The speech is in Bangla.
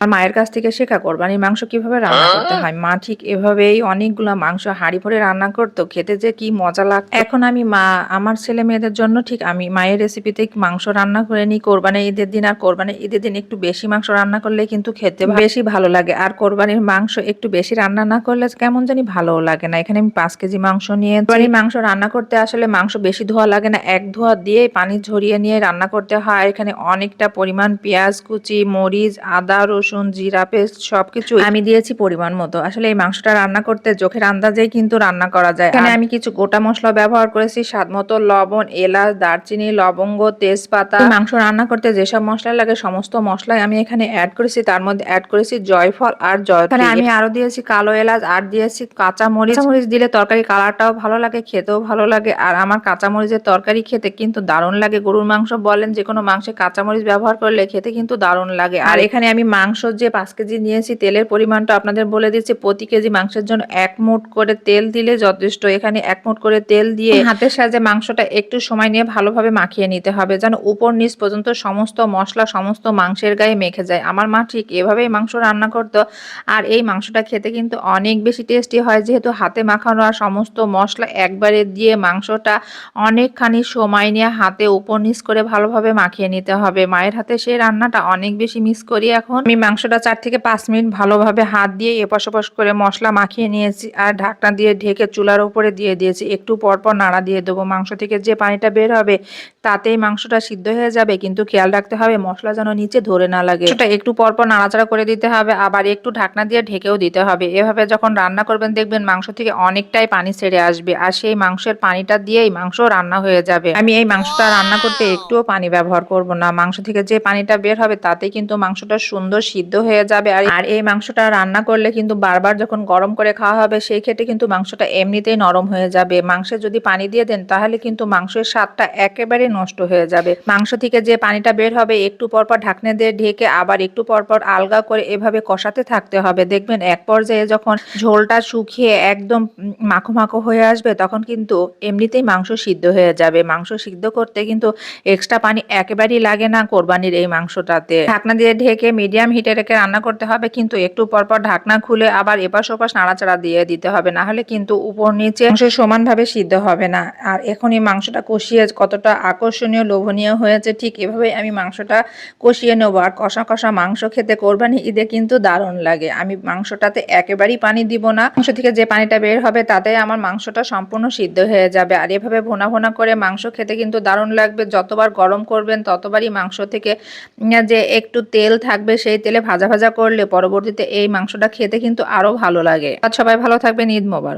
আর মায়ের কাছ থেকে শেখা কোরবানির মাংস কীভাবে রান্না করতে হয়? মা ঠিক এভাবেই অনেকগুলো মাংস হাঁড়ি ভরে রান্না করতো খেতে যে কি মজা লাগতো। এখন আমি মা আমার ছেলে মেয়েদের জন্য ঠিক আমি মায়ের রেসিপিতে মাংস রান্না করে নিই। কোরবানি ঈদের দিন আর কোরবানি ঈদের দিন একটু বেশি মাংস রান্না করলে কিন্তু খেতে বেশি ভালো লাগে। আর কোরবানির মাংস একটু বেশি রান্না না করলে কেমন জানি ভালোও লাগে না। এখানে আমি পাঁচ কেজি মাংস নিয়ে কোরবানির মাংস রান্না করতে আসলে মাংস বেশি ধোয়া লাগে না। এক ধোয়া দিয়ে পানি ঝরিয়ে নিয়ে রান্না করতে হয়। এখানে অনেকটা পরিমাণ পেঁয়াজ কুচি মরিচ আদা রসুন জিরা পেস্ট সবকিছু আমি দিয়েছি পরিমাণ মতো। আসলে এই মাংসটা রান্না করতে চোখের আন্দাজেই কিন্তু রান্না করা যায়। এখানে আমি কিছু গোটা মশলা ব্যবহার করেছি স্বাদ মতো লবণ এলাচ দারচিনি লবঙ্গ তেজপাতা। মাংস রান্না করতে যেসব মশলা লাগে সমস্ত মশলাই আমি এখানে অ্যাড করেছি। তার মধ্যে অ্যাড করেছি জয়ফল আর জয় আমি আরও দিয়েছি কালো এলাচ আর দিয়েছি কাঁচা মরিচ মরিচ দিলে তরকারি কালারটাও ভালো লাগে খেতেও ভালো লাগে। আর আমার কাঁচা মরিচের তরকারি খেতে কিন্তু দারুণ লাগে। গরুর মাংস বলেন যে কোনো মাংসে কাঁচা মরিচ ব্যবহার করলে খেতে কিন্তু দারুণ লাগে। আর এখানে আমি মাংস যে পাঁচ কেজি নিয়েছি, তেলের পরিমাণটা আপনাদের বলে দিচ্ছি, প্রতি কেজি মাংসের জন্য এক মুঠ করে তেল দিলে যথেষ্ট। এখানে এক মুঠ করে তেল দিয়ে হাতের সাহায্যে মাংসটা একটু সময় নিয়ে ভালোভাবে মাখিয়ে নিতে হবে, যেন উপর নিচ পর্যন্ত সমস্ত মশলা, সমস্ত মাংসের গায়ে মেখে যায়। আমার মা ঠিক এভাবেই মাংস রান্না করতো, আর এই মাংসটা খেতে কিন্তু অনেক বেশি টেস্টি হয়, যেহেতু হাতে মাখানো আর সমস্ত মশলা একবারে দিয়ে মাংসটা অনেকখানি সময় নিয়ে হাতে উপর নিচ করে ভালোভাবে মাখিয়ে নিতে হবে। মায়ের হাতে সেই রান্নাটা অনেক বেশি মিস করি এখন। আমি মাংসটা চার থেকে পাঁচ মিনিট ভালোভাবে হাত দিয়ে এপাশ ওপাশ করে মশলা মাখিয়ে নিয়েছি আর ঢাকনা দিয়ে ঢেকে চুলার উপরে দিয়ে দিয়েছি। একটু পরপর নাড়া দিয়ে দেবো। মাংস থেকে যে পানিটা বের হবে, তাতেই মাংসটা সিদ্ধ হয়ে যাবে। কিন্তু খেয়াল রাখতে হবে, মশলা যেন নিচে ধরে না লাগে। সেটা একটু পরপর নাড়াচাড়া করে দিতে হবে, আবার একটু ঢাকনা দিয়ে ঢেকেও দিতে হবে। এভাবে যখন রান্না করবেন, দেখবেন মাংস থেকে অনেকটাই পানি ছেড়ে আসবে আর সেই মাংসের পানিটা দিয়েই মাংস রান্না হয়ে যাবে। আমি এই মাংসটা রান্না করতে একটুও পানি ব্যবহার করব না। মাংস থেকে যে পানিটা বের হবে তাতে কিন্তু মাংসটা সুন্দর সিদ্ধ হয়ে যাবে। আর এই মাংসটা রান্না করলে কিন্তু বারবার যখন গরম করে খাওয়া হবে, সেই ক্ষেত্রে কিন্তু মাংসটা এমনিতেই নরম হয়ে যাবে। মাংসে যদি পানি দিয়ে দেন, তাহলে কিন্তু মাংসের স্বাদটা একেবারে নষ্ট হয়ে যাবে। মাংস থেকে যে পানিটা বের হবে, একটু পরপর ঢাকনে দিয়ে ঢেকে আবার একটু পরপর আলগা করে এভাবে কষাতে থাকতে হবে। দেখবেন এক পর্যায়ে যখন ঝোলটা শুকিয়ে একদম মাখো মাখো হয়ে আসবে, তখন কিন্তু এমনিতেই মাংস সিদ্ধ হয়ে যাবে। মাংস সিদ্ধ করতে কিন্তু এক্সট্রা পানি একেবারেই লাগে না কোরবানির এই মাংসটাতে। ঢাকনা দিয়ে ঢেকে মিডিয়াম হিটে রেখে রান্না করতে হবে, কিন্তু একটু পরপর ঢাকনা খুলে আবার এপাশ ওপাশ নাড়াচাড়া দিয়ে দিতে হবে, না হলে কিন্তু উপর নিচে মাংস সমানভাবে সিদ্ধ হবে না। আর এখন এই মাংসটা কষিয়ে কতটা আকর্ষণীয়, লোভনীয় হয়েছে, ঠিক এভাবে আমি মাংসটা কষিয়ে নেব। আর কষা কষা মাংস খেতে কোরবানি, ঈদে কিন্তু দারুণ লাগে। আমি মাংসটাতে একেবারেই পানি দিব না। মাংস থেকে যে পানিটা বের হবে, তাতে আমার মাংসটা সম্পূর্ণ সিদ্ধ হয়ে যাবে। আর এভাবে ভোনা ভোনা করে মাংস খেতে কিন্তু দারুণ লাগবে। যতবার গরম করবেন, ততবারই মাংস থেকে যে একটু তেল থাকবে, সেই তেলে ভাজা ভাজা করলে পরবর্তীতে এই মাংসটা খেতে কিন্তু আরও ভালো লাগে। আর সবাই ভালো থাকবেন, ঈদ মোবারক।